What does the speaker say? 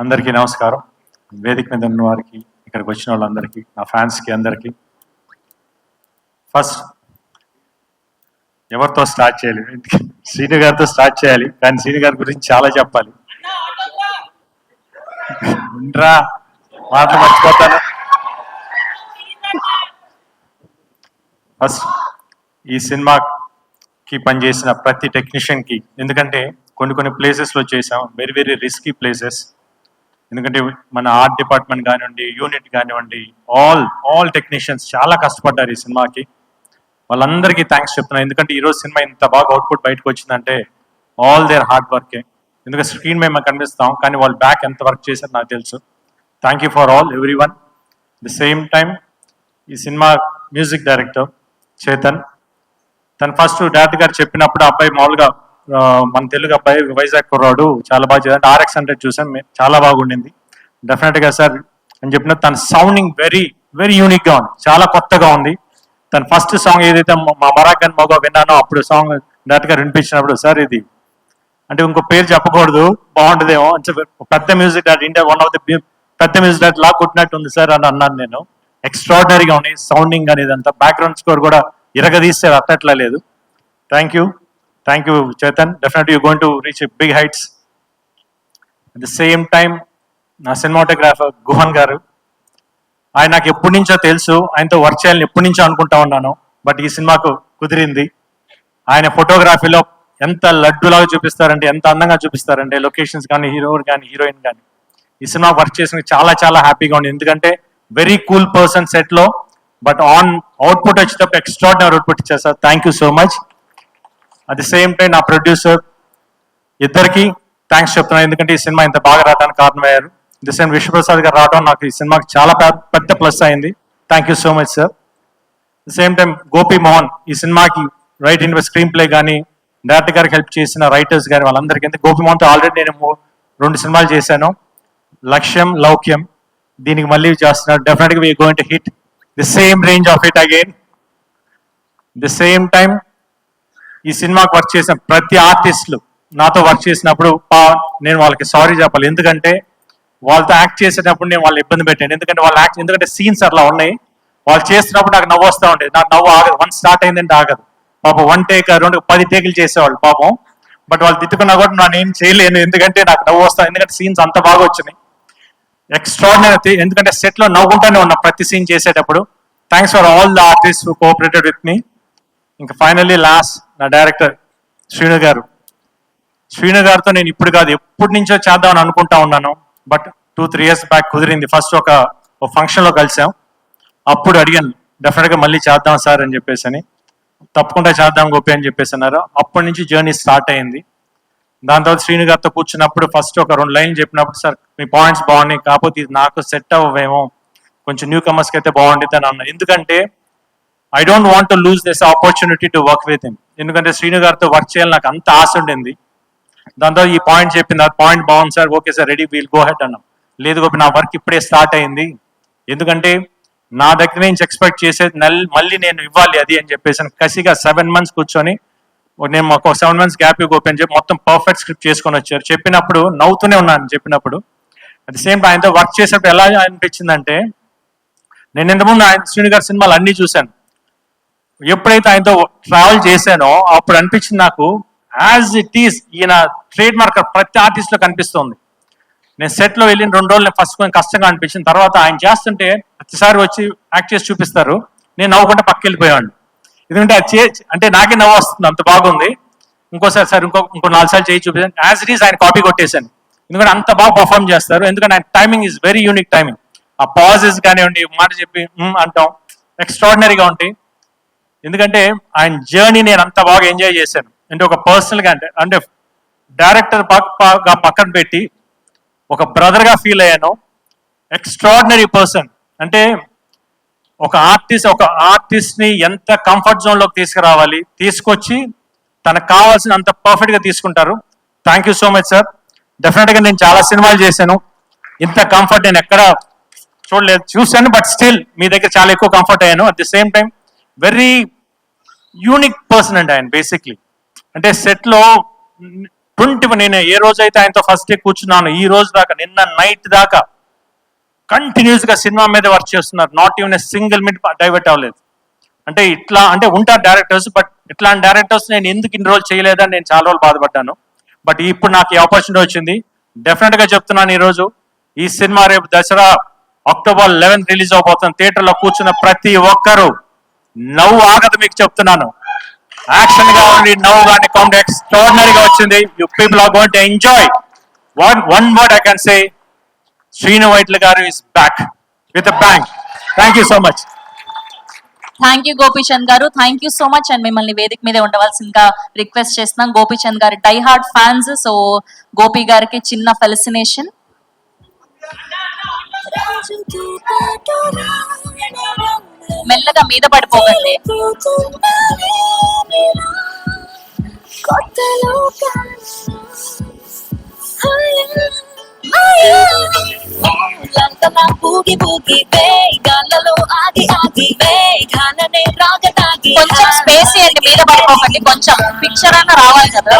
అందరికీ నమస్కారం. వేదిక మీద ఉన్న వారికి ఇక్కడికి వచ్చిన వాళ్ళందరికీ నా ఫ్యాన్స్కి అందరికీ. ఫస్ట్ ఎవరితో స్టార్ట్ చేయాలి? శ్రీను గారితో స్టార్ట్ చేయాలి. కానీ శ్రీను గారి గురించి చాలా చెప్పాలి. రా మాటలు మర్చిపోతాను. ఫస్ట్ ఈ సినిమాకి పనిచేసిన ప్రతి టెక్నీషియన్కి ఎందుకంటే కొన్ని కొన్ని ప్లేసెస్లో చేసాం వెరీ వెరీ రిస్కీ ప్లేసెస్. ఎందుకంటే మన ఆర్ట్ డిపార్ట్మెంట్ కానివ్వండి యూనిట్ కానివ్వండి ఆల్ ఆల్ టెక్నీషియన్స్ చాలా కష్టపడ్డారు ఈ సినిమాకి. వాళ్ళందరికీ థ్యాంక్స్ చెప్తున్నాను ఎందుకంటే ఈరోజు సినిమా ఇంత బాగా అవుట్పుట్ బయటకు వచ్చిందంటే ఆల్ దేర్ హార్డ్ వర్కే ఎందుకంటే స్క్రీన్ మేము కనిపిస్తాం కానీ వాళ్ళు బ్యాక్ ఎంత వర్క్ చేశారు నాకు తెలుసు. Thank you for all everyone the same time ఈ సినిమా మ్యూజిక్ డైరెక్టర్ చేతన్ తను ఫస్ట్ డైరెక్టర్ గారు చెప్పినప్పుడు అబ్బాయి మామూలుగా మన తెలుగు అబ్బాయి వైజాగ్ కుర్రాడు చాలా బాగా చేశాడు ఆర్ఎక్స్ హండ్రెడ్ చూసాం చాలా బాగుండింది. డెఫినెట్గా సార్ అని చెప్పిన తన సౌండింగ్ వెరీ వెరీ యూనిక్గా ఉంది. చాలా కొత్తగా ఉంది. తన ఫస్ట్ సాంగ్ ఏదైతే మా మరాకన్ మగ విన్నానో అప్పుడు సాంగ్ డైరెక్ట్గా వినిపించినప్పుడు సార్ ఇది. అంటే ఇంకో పేరు చెప్పకూడదు బాగుంటుందేమో అని చెప్పి పెద్ద music director India one of the పెద్ద మ్యూజిక్ డైరెక్టర్ లా కొట్టినట్టు ఉంది సార్ అని అన్నాను నేను. ఎక్స్ట్రాడినరీగా ఉంది సౌండింగ్ అనేది అంతా. బ్యాక్గ్రౌండ్ స్కోర్ కూడా ఇరగదీస్తే అట్టట్లా లేదు. Thank you thank you Chetan definite you going to reach big heights at the same time నా సినిమాటోగ్రాఫర్ గుహన్ గారు ఆయన నాకు ఎప్పటి నుంచో తెలుసు ఆయనతో వర్క్ చేయాలని ఎప్పటి నుంచో అనుకుంటా ఉన్నాను బట్ ఈ సినిమాకు కుదిరింది. ఆయన ఫోటోగ్రఫీలో ఎంత లడ్డులాగా చూపిస్తారంటే ఎంత అందంగా చూపిస్తారంటే లొకేషన్స్ కానీ హీరో కానీ హీరోయిన్ కానీ ఈ సినిమా వర్క్ చేసిన చాలా చాలా హ్యాపీగా ఉంది ఎందుకంటే వెరీ కూల్ పర్సన్ సెట్లో బట్ ఆన్ అవుట్పుట్ వచ్చేటప్పుడు ఎక్స్ట్రాడినరీ అవుట్పుట్ ఇచ్చారు sir thank you so much at the same time నా ప్రొడ్యూసర్ ఇద్దరికి థ్యాంక్స్ చెప్తున్నాను. ఎందుకంటే ఈ సినిమా ఇంత బాగా రావడానికి కారణమయ్యారు ది సేమ్ విశ్వప్రసాద్ గారు రావడం నాకు ఈ సినిమాకి చాలా పెద్ద- పెద్ద ప్లస్ అయింది. Thank you so much sir the same time Gopi Mohan ఈ సినిమాకి రైట్ ఇన్ స్క్రీన్ ప్లే కానీ డైరెక్టర్ గారికి హెల్ప్ చేసిన రైటర్స్ కానీ వాళ్ళందరికీ ఎందుకు గోపి మోహన్తో ఆల్రెడీ నేను రెండు సినిమాలు చేశాను. లక్ష్యం లౌక్యం దీనికి మళ్ళీ చేస్తున్నాడు. డెఫినెట్గా we going to hit the same range of it again the same time ఈ సినిమాకి వర్క్ చేసిన ప్రతి ఆర్టిస్టులు నాతో వర్క్ చేసినప్పుడు పా నేను వాళ్ళకి సారీ చెప్పాలి. ఎందుకంటే వాళ్ళతో యాక్ట్ చేసేటప్పుడు నేను వాళ్ళు ఇబ్బంది పెట్టాను. ఎందుకంటే వాళ్ళు యాక్ట్ ఎందుకంటే సీన్స్ అట్లా ఉన్నాయి. వాళ్ళు చేస్తున్నప్పుడు నాకు నవ్వు వస్తూ ఉండేది. నాకు నవ్వు ఆగదు. వన్ స్టార్ట్ అయిందంటే ఆగదు. పాపం వన్ టేక్ రెండు పది టేకులు చేసేవాళ్ళు పాపం. బట్ వాళ్ళు తిట్టుకున్నా కూడా నేను ఏం చేయలేను. ఎందుకంటే నాకు నవ్వు వస్తాను ఎందుకంటే సీన్స్ అంత బాగా వచ్చినాయి. ఎక్స్ట్రాడినరీ ఎందుకంటే సెట్లో నవ్వుకుంటానే ఉన్నా ప్రతి సీన్ చేసేటప్పుడు. Thanks for all the artist who cooperated with me ఇంకా ఫైనల్లీ లాస్ట్ నా డైరెక్టర్ శ్రీను గారు. శ్రీను గారితో నేను ఇప్పుడు కాదు ఎప్పటి నుంచో చేద్దామని అనుకుంటా ఉన్నాను. But two three years back కుదిరింది. ఫస్ట్ ఒక ఫంక్షన్లో కలిసాం. అప్పుడు అడిగాను డెఫినెట్గా మళ్ళీ చేద్దాం సార్ అని చెప్పేసి అని. తప్పకుండా చేద్దాం గోపి అని చెప్పేసి అన్నారు. అప్పటి నుంచి జర్నీ స్టార్ట్ అయింది. దాని తర్వాత శ్రీను గారితో కూర్చున్నప్పుడు ఫస్ట్ ఒక రెండు లైన్లు చెప్పినప్పుడు సార్ మీ పాయింట్స్ బాగున్నాయి. కాకపోతే ఇది నాకు సెట్ అవ్వేమో కొంచెం న్యూ కమర్స్కి అయితే బాగుంటుంది అని అన్నారు. ఎందుకంటే I don't want to lose this opportunity to work with him ఎందుకంటే శ్రీను గారితో వర్క్ చేయాలి నాకు అంత ఆశ ఉండింది. దాంతో ఈ పాయింట్ చెప్పింది ఆ పాయింట్ బాగుంది sir okay sir ready we'll go ahead అన్నాం. లేదు గోపి నా వర్క్ ఇప్పుడే స్టార్ట్ అయింది. ఎందుకంటే నా దగ్గర నుంచి ఎక్స్పెక్ట్ చేసేది మళ్ళీ నేను ఇవ్వాలి అది అని చెప్పేసి కసిగా సెవెన్ మంత్స్ కూర్చొని నేను మాకు సెవెన్ మంత్స్ గ్యాప్ గోపి అని చెప్పి మొత్తం పర్ఫెక్ట్ స్క్రిప్ట్ చేసుకొని వచ్చారు. చెప్పినప్పుడు నవ్వుతూనే ఉన్నాను చెప్పినప్పుడు. అట్ ది సేమ్ టైం ఆయనతో వర్క్ చేసేటప్పుడు ఎలా అనిపించిందంటే నేను ఇంతకుముందు ఆయన శ్రీను గారి సినిమాలు అన్ని చూశాను. ఎప్పుడైతే ఆయనతో ట్రావెల్ చేశానో అప్పుడు అనిపించింది నాకు యాజ్ ఇట్ ఈస్ ఈయన ట్రేడ్ మార్క్ ప్రతి ఆర్టిస్ట్లో కనిపిస్తుంది. నేను సెట్లో వెళ్ళిన రెండు రోజులు ఫస్ట్ కొంచెం కష్టంగా అనిపించింది. తర్వాత ఆయన చేస్తుంటే ప్రతిసారి వచ్చి యాక్ట్ చేసి చూపిస్తారు. నేను నవ్వుకుంటే పక్క వెళ్ళిపోయాను ఎందుకంటే అది చే అంటే నాకే నవ్వు వస్తుంది అంత బాగుంది. ఇంకోసారి సార్ ఇంకో ఇంకో నాలుగు సార్లు చేయి చూపించాను యాజ్ ఇట్ ఈస్ ఆయన కాపీ కొట్టేశాను. ఎందుకంటే అంత బాగా పర్ఫామ్ చేస్తారు. ఎందుకంటే ఆయన timing is very unique timing ఆ పాజెస్ కానివ్వండి మాట చెప్పి అంటాం. ఎక్స్ట్రాడినరీగా ఉంటాయి. ఎందుకంటే ఆయన జర్నీ నేను అంత బాగా ఎంజాయ్ చేశాను. అంటే ఒక పర్సనల్గా అంటే అంటే డైరెక్టర్గా పక్కన పెట్టి ఒక బ్రదర్గా ఫీల్ అయ్యాను. ఎక్స్ట్రాడినరీ పర్సన్ అంటే ఒక ఆర్టిస్ట్ ఒక ఆర్టిస్ట్ని ఎంత కంఫర్ట్ జోన్లోకి తీసుకురావాలి తీసుకొచ్చి తనకు కావాల్సిన అంత పర్ఫెక్ట్గా తీసుకుంటారు. Thank you so much sir డెఫినెట్గా నేను చాలా సినిమాలు చేశాను. ఇంత కంఫర్ట్ నేను ఎక్కడ చూడలేదు. చూశాను బట్ స్టిల్ మీ దగ్గర చాలా ఎక్కువ కంఫర్ట్ అయ్యాను. At the same time very unique person అండి ఆయన బేసిక్లీ అంటే సెట్లో ట్వంటీ నేను ఏ రోజైతే ఆయనతో ఫస్ట్ డే కూర్చున్నాను ఈ రోజు దాకా నిన్న నైట్ దాకా కంటిన్యూస్గా సినిమా మీద వర్క్ చేస్తున్నారు. Not even a single minute divert అవ్వలేదు. అంటే ఇట్లా అంటే ఉంటారు డైరెక్టర్స్ బట్ ఇట్లాంటి డైరెక్టర్స్ నేను ఎందుకు ఇన్ని రోజులు చేయలేదని నేను చాలా రోజులు బాధపడ్డాను. బట్ ఇప్పుడు నాకు ఈ ఆపర్చునిటీ వచ్చింది. డెఫినెట్గా చెప్తున్నాను ఈరోజు ఈ సినిమా రేపు దసరా అక్టోబర్ లెవెన్ రిలీజ్ అవబోతుంది. థియేటర్లో కూర్చున్న ప్రతి ఒక్కరు నవ్వు ఆగదు మీకు చెప్తున్నాను. యాక్షన్గా ఉండి నవ్వు కానీ కౌంట్ ఎక్స్ట్రాడినరీ గా వచ్చింది. You people are going to enjoy one one word I can say Srinu Vaitla garu is back with bang thank you so much thank you Gopichand garu. Thank you so much and మిమ్మల్ని వేదిక మీద ఉండవలసిందిగా request చేస్తున్నాం. గోపీచంద్ గారి die hard fans so Gopi గారికి చిన్న ఫెలిసినేషన్ మెల్లగా మీద పడిపోకండి. బూగి బూగి వే గాలలో ఆగి ఆగి వే కొంచెం స్పేస్ ఇవ్వండి మీద పడిపోకండి కొంచెం పిక్చర్ అన్న రావాలి కదా.